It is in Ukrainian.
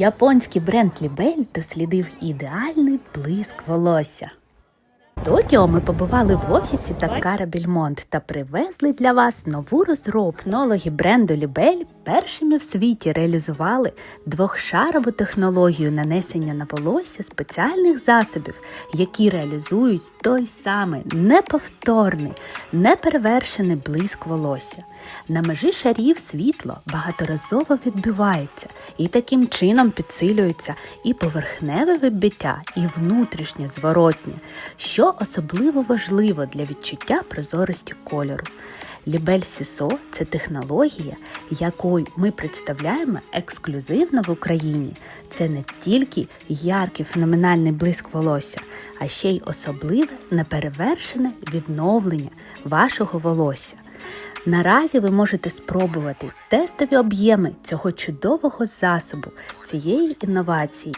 Японський бренд Лібель дослідив ідеальний блиск волосся. Токіо ми побували в офісі Такара Більмонт та привезли для вас нову розробку. Технологи бренду Лібель першими в світі реалізували двохшарову технологію нанесення на волосся спеціальних засобів, які реалізують той самий неповторний, неперевершений блиск волосся. На межі шарів світло багаторазово відбивається і таким чином підсилюється і поверхневе вибиття, і внутрішнє зворотнє, що особливо важливо для відчуття прозорості кольору. Лібель Сісо це технологія, яку ми представляємо ексклюзивно в Україні. Це не тільки яркий феноменальний блиск волосся, а ще й особливе неперевершене відновлення вашого волосся. Наразі ви можете спробувати тестові об'єми цього чудового засобу, цієї інновації